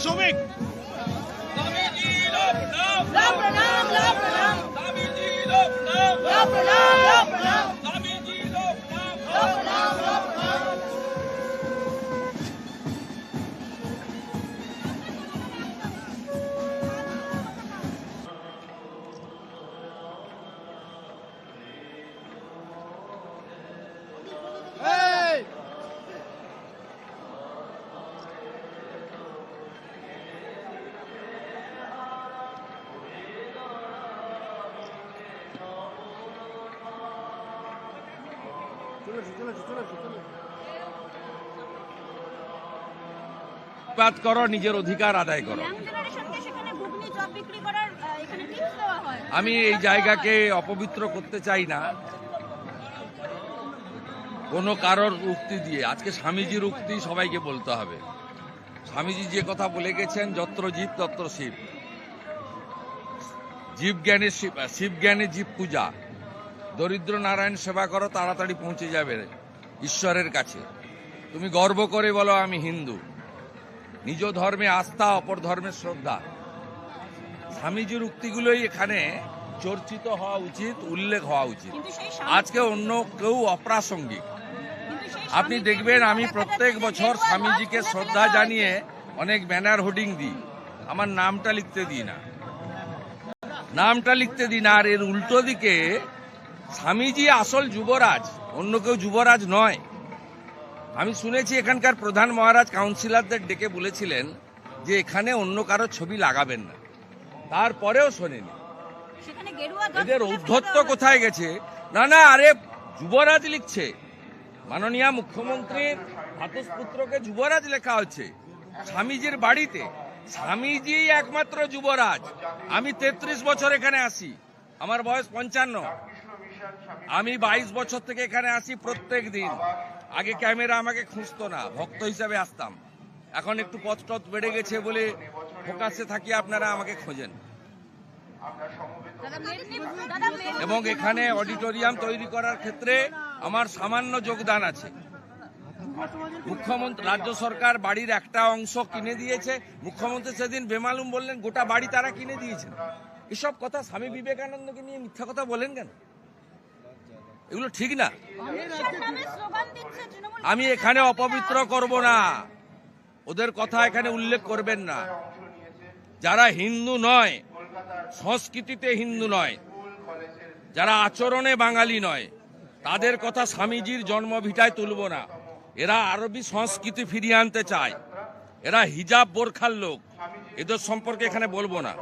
Sumik. Love, love, love, love, love, love, love, love, love, love, love, love, প্রতিবাদ করো নিজের অধিকার আদায় করো। আমি এই জায়গাকে অপবিত্র করতে চাই না। কোনো কারোর উক্তি দিয়ে আজকে স্বামীজির উক্তি সবাইকে বলতে হবে। স্বামীজি যে কথা বলে গেছেন যত্র জীব তত্র শিব। জীব জ্ঞানে শিব শিব জ্ঞানে জীব পূজা। দরিদ্র নারায়ণ সেবা করো তাড়াতাড়ি পৌঁছে যাবে ঈশ্বরের কাছে। তুমি গর্ব করে বলো আমি হিন্দু। নিজ ধর্মে আস্থা অপর ধর্মের শ্রদ্ধা। স্বামীজির উক্তিগুলোই এখানে চর্চিত হওয়া উচিত উল্লেখ হওয়া উচিত। আজকে অন্য কেউ অপ্রাসঙ্গিক। আপনি দেখবেন আমি প্রত্যেক বছর স্বামীজিকে শ্রদ্ধা জানিয়ে অনেক ব্যানার হোর্ডিং দিই। আমার নামটা লিখতে দিই না। নামটা লিখতে দিই না আর এর উল্টো দিকে স্বামীজি আসল যুবরাজ অন্য কেউ যুবরাজ নয়। আমি শুনেছি এখানকার প্রধান মহারাজ কাউন্সিলরদের ডেকে বলেছিলেন যে এখানে অন্য কারও ছবি লাগাবেন না। তারপরেও শোনেনি। এদের ঔদ্ধত্য কোথায় গেছে? না না আরে যুবরাজ লিখছে। মাননীয় মুখ্যমন্ত্রীর ভাতসপুত্রকে যুবরাজ লেখা হচ্ছে স্বামীজির বাড়িতে। স্বামীজি একমাত্র যুবরাজ। আমি তেত্রিশ বছর এখানে আসি। আমার বয়স পঞ্চান্ন। আমি বাইশ বছর থেকে এখানে আসি প্রত্যেক দিন আগে ক্যামেরা আমাকে খুঁজতো না, ভক্ত হিসাবে আসতাম। এখন একটু পথ টথ বেড়ে গেছে বলে ফোকাসে থাকি আপনারা আমাকে খোঁজেন। এবং এখানে অডিটোরিয়াম তৈরি করার ক্ষেত্রে আমার সামান্য যোগদান আছে। মুখ্যমন্ত্রী, রাজ্য সরকার বাড়ির একটা অংশ কিনে দিয়েছে। মুখ্যমন্ত্রী সেদিন বেমালুম বললেন, গোটা বাড়ি তারা কিনে দিয়েছেন। এসব কথা স্বামী বিবেকানন্দকে নিয়ে মিথ্যা কথা বলেন কেন? এগুলো ঠিক না। আমি এখানে অপবিত্র করব না। ওদের কথা এখানে উল্লেখ করবেন না। যারা হিন্দু নয়, সংস্কৃতিতে হিন্দু নয়, যারা আচরণে বাঙালি নয়, তাদের কথা স্বামীজির জন্মভিটায় তুলব না। এরা আরবি সংস্কৃতি ফিরিয়ে আনতে চায়। এরা হিজাব বোরখার লোক। এদের সম্পর্কে এখানে বলব না।